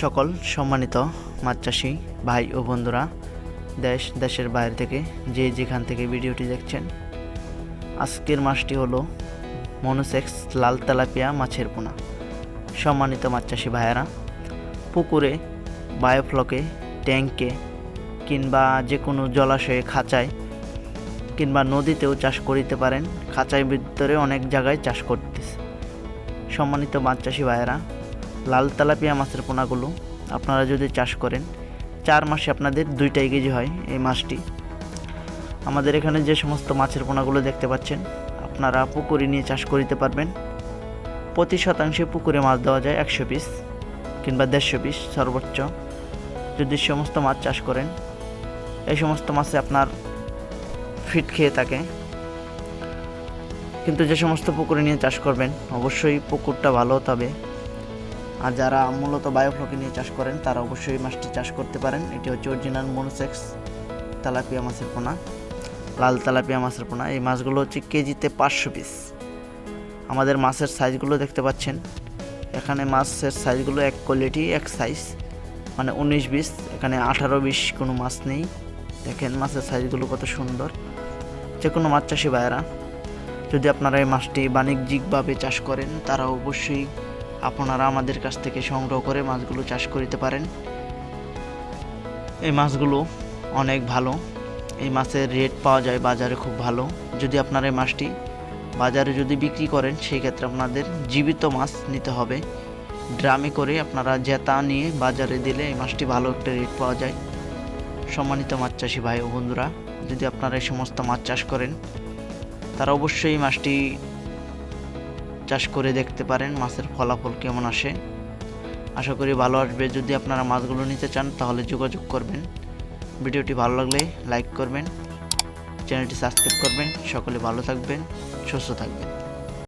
সকল সম্মানিত মাছ চাষি ভাই ও বন্ধুরা, দেশ, দেশের বাইরে থেকে যে যেখান থেকে ভিডিওটি দেখছেন, আজকের মাছটি হলো মনোসেক্স লাল তেলাপিয়া মাছের পোনা। সম্মানিত মাছ চাষি ভাইয়েরা, পুকুরে, বায়োফ্লকে ট্যাঙ্কে কিংবা যে কোনো জলাশয়ে খাঁচায় কিংবা নদীতেও চাষ করিতে পারেন। খাঁচায় ভিতরে অনেক জায়গায় চাষ করতেছে। সম্মানিত মাছ চাষি ভাইয়েরা লাল তেলাপিয়া মাছের পোনাগুলো আপনারা যদি চাষ করেন, চার মাসে আপনাদের দুইটাই কেজি হয় এই মাছটি। আমাদের এখানে যে সমস্ত মাছের পোনাগুলো দেখতে পাচ্ছেন, আপনারা পুকুরে নিয়ে চাষ করিতে পারবেন। প্রতি শতাংশে পুকুরে মাছ দেওয়া যায় একশো পিস কিংবা দেড়শো পিস সর্বোচ্চ। যদি সমস্ত মাছ চাষ করেন, এই সমস্ত মাছে আপনার ফিট খেয়ে থাকে। কিন্তু যে সমস্ত পুকুরে নিয়ে চাষ করবেন, অবশ্যই পুকুরটা ভালো হতে হবে আর যারা মূলত বায়োফ্লকে নিয়ে চাষ করেন, তারা অবশ্যই মাছটি চাষ করতে পারেন। এটি হচ্ছে অরিজিনাল মনোসেক্স তেলাপিয়া মাছের পোনা, লাল তেলাপিয়া মাছের পোনা। এই মাছগুলো হচ্ছে কেজিতে পাঁচশো পিস। আমাদের মাছের সাইজগুলো দেখতে পাচ্ছেন। এখানে মাছের সাইজগুলো এক কোয়ালিটি, এক সাইজ মানে উনিশ বিশ। এখানে আঠারো বিশ কোনো মাছ নেই। দেখেন মাছের সাইজগুলো কত সুন্দর। যে কোনো মাছ চাষি ভাইয়েরা, যদি আপনারা এই মাছটি বাণিজ্যিকভাবে চাষ করেন, তারা অবশ্যই আপনারা আমাদের কাছ থেকে সংগ্রহ করে মাছগুলো চাষ করিতে পারেন। এই মাছগুলো অনেক ভালো। এই মাছের রেট পাওয়া যায় বাজারে খুব ভালো। যদি আপনারা এই মাছটি বাজারে যদি বিক্রি করেন সেই ক্ষেত্রে আপনাদের জীবিত মাছ নিতে হবে। ড্রামে করে আপনারা জেতা নিয়ে বাজারে দিলে এই মাছটি ভালো একটা রেট পাওয়া যায়। সম্মানিত মাছ চাষি ভাই ও বন্ধুরা, যদি আপনারা এই সমস্ত মাছ চাষ করেন, তারা অবশ্যই মাছটি চাষ করে দেখতে পারেন মাছের ফলাফল কেমন আসে। আশা করি ভালো আসবে। যদি আপনারা মাছগুলো নিতে চান, তাহলে যোগাযোগ করবেন। ভিডিওটি ভালো লাগলে লাইক করবেন, চ্যানেলটি সাবস্ক্রাইব করবেন। সকলে ভালো থাকবেন, সুস্থ থাকবেন।